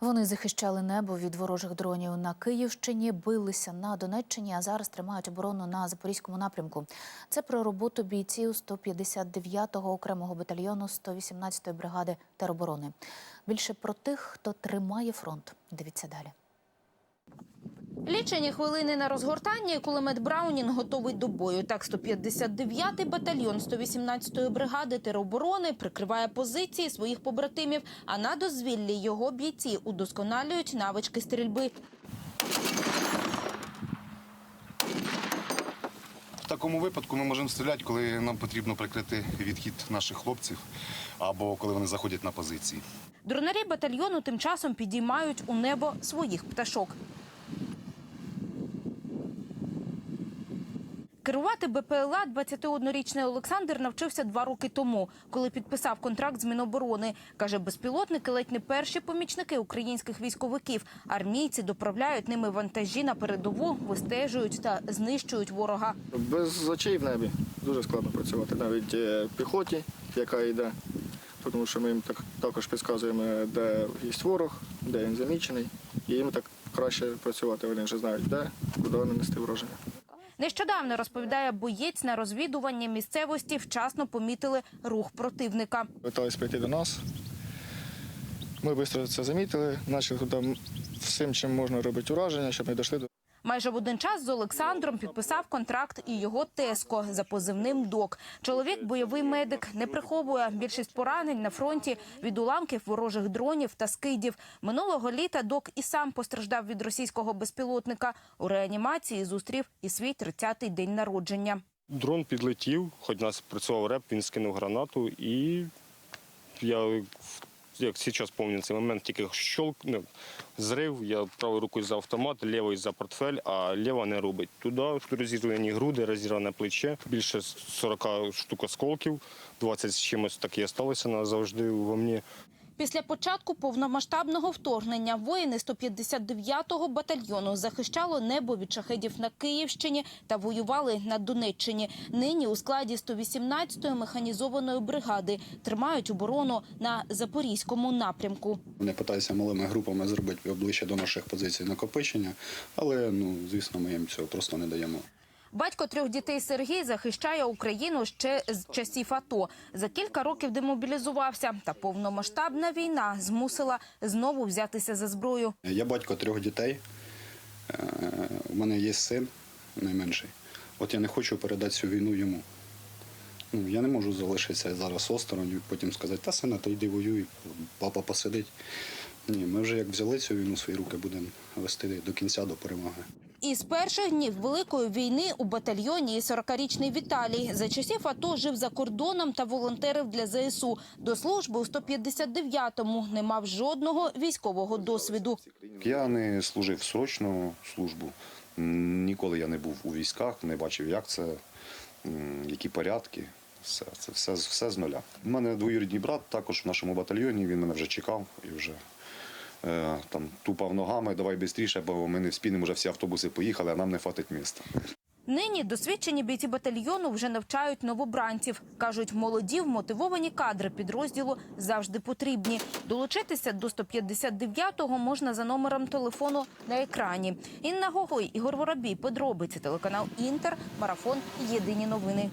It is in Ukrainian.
Вони захищали небо від ворожих дронів на Київщині, билися на Донеччині, а зараз тримають оборону на запорізькому напрямку. Це про роботу бійців 159-го окремого батальйону 118-ї бригади тероборони. Більше про тих, хто тримає фронт. Дивіться далі. Лічені хвилини на розгортання і кулемет Браунінг готовий до бою. Так, 159-й батальйон 118-ї бригади тероборони прикриває позиції своїх побратимів, а на дозвіллі його бійці удосконалюють навички стрільби. В такому випадку ми можемо стріляти, коли нам потрібно прикрити відхід наших хлопців або коли вони заходять на позиції. Дронарі батальйону тим часом підіймають у небо своїх пташок. Керувати БПЛА 21-річний Олександр навчився два роки тому, коли підписав контракт з Міноборони. Каже, безпілотники ледь не перші помічники українських військовиків. Армійці доправляють ними вантажі на передову, вистежують та знищують ворога. Без очей в небі дуже складно працювати, навіть е, піхоті, яка йде, тому що ми їм так, також підказуємо, де є ворог, де він замічений, і їм так краще працювати. Вони вже знають, де, куди нанести враження. Нещодавно розповідає боєць на розвідуванні місцевості. Вчасно помітили рух противника. Питались прийти до нас. Ми швидко це замітили, почали туди всім, чим можна робити ураження, щоб не дійшли до. Майже в один час з Олександром підписав контракт і його теско за позивним ДОК. Чоловік бойовий медик не приховує більшість поранень на фронті від уламків ворожих дронів та скидів. Минулого літа док і сам постраждав від російського безпілотника. У реанімації зустрів і свій 30-й день народження. Дрон підлетів, хоч нас працював реп, він скинув гранату, і я, як зараз пам'ятаю цей момент, тільки щолк, ну, зрив, я правою рукою за автомат, лівою за портфель, а ліва не робить. Туди розірвані груди, розірване плече, більше 40 штук осколків, 20 з чимось так і залишилося назавжди во мені. Після початку повномасштабного вторгнення воїни 159-го батальйону захищало небо від шахедів на Київщині та воювали на Донеччині. Нині у складі 118-ї механізованої бригади тримають оборону на запорізькому напрямку. Вони питаються малими групами зробити ближче до наших позицій накопичення, але ну звісно, ми їм цього просто не даємо. Батько трьох дітей Сергій захищає Україну ще з часів АТО. За кілька років демобілізувався, та повномасштабна війна змусила знову взятися за зброю. Я батько трьох дітей. Е, У мене є син найменший. От я не хочу передати цю війну йому. Ну, я не можу залишитися зараз осторонь і потім сказати, та сина, то йди воюй, папа посидить. Ні, ми вже як взяли цю війну в свої руки, будемо вести до кінця до перемоги. І з перших днів Великої війни у батальйоні 40-річний Віталій. За часів АТО жив за кордоном та волонтерив для ЗСУ. До служби у 159-му не мав жодного військового досвіду. Я не служив срочну службу. Ніколи я не був у військах, не бачив, як це, які порядки. Все, це все, все з нуля. У мене двоюрідний брат також в нашому батальйоні. Він мене вже чекав і вже там тупав ногами, давай швидше, бо ми не вспінемо, вже всі автобуси поїхали, а нам не хватить міста. Нині досвідчені бійці батальйону вже навчають новобранців. Кажуть, молоді вмотивовані кадри підрозділу завжди потрібні. Долучитися до 159-го можна за номером телефону на екрані. Інна Гогой, Ігор Воробій, подробиці телеканал Інтер, марафон Єдині новини.